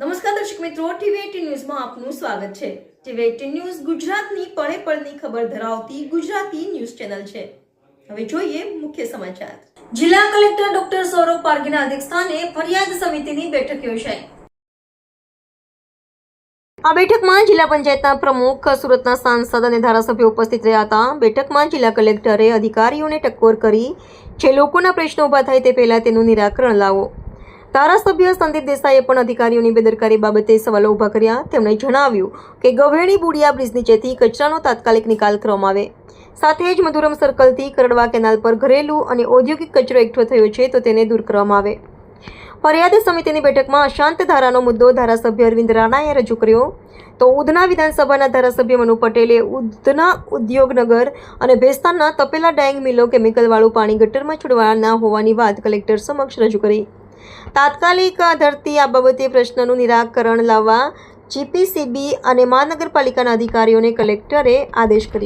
નમસ્કાર દર્શક મિત્રો, ટીવી ન્યૂઝમાં આપનું સ્વાગત છે. ટીવી એટીન ન્યૂઝ ગુજરાતની પળે પળની ખબર ધરાવતી ગુજરાતી ન્યૂઝ ચેનલ છે. હવે જોઈએ મુખ્ય સમાચાર. જિલ્લા કલેક્ટર ડોક્ટર સૌરભ પારગીના અધ્યક્ષસ્થાને ફરિયાદ સમિતિની બેઠક યોજાઈ. આ બેઠકમાં જિલ્લા પંચાયતના પ્રમુખ, સુરતના સાંસદ અને ધારાસભ્યો ઉપસ્થિત રહ્યા હતા. બેઠકમાં જિલ્લા કલેક્ટરે અધિકારીઓને ટકોર કરી, જે લોકોના પ્રશ્નો ઊભા થાય તે પહેલા તેનું નિરાકરણ લાવો. ધારાસભ્ય સંદીપ દેસાઈએ પણ અધિકારીઓની બેદરકારી બાબતે સવાલો ઊભા કર્યા. તેમણે જણાવ્યું કે ગવેણી બુડિયા બ્રિજ નીચેથી કચરાનો તાત્કાલિક નિકાલ કરવામાં આવે. સાથે જ મધુરમ સર્કલથી કરડવા કેનાલ પર ઘરેલું અને ઔદ્યોગિક કચરો એકઠો થયો છે તો તેને દૂર કરવામાં આવે. ફરિયાદ સમિતિની બેઠકમાં અશાંત ધારાનો મુદ્દો ધારાસભ્ય અરવિંદ રાણાએ રજૂ કર્યો. તો ઉધના વિધાનસભાના ધારાસભ્ય મનુ પટેલે ઉધના ઉદ્યોગનગર અને ભેસ્તાનના તપેલા ડાયંગ મિલો કેમિકલવાળું પાણી ગટરમાં છોડવાના હોવાની વાત કલેક્ટર સમક્ષ રજૂ કરી. તાત્કાલિક ધરતી આ બાબતે પ્રશ્નનું નિરાકરણ લાવવા જીપીસીબી અને મહાનગરપાલિકાના અધિકારીઓને કલેક્ટરે આદેશ કર્યો.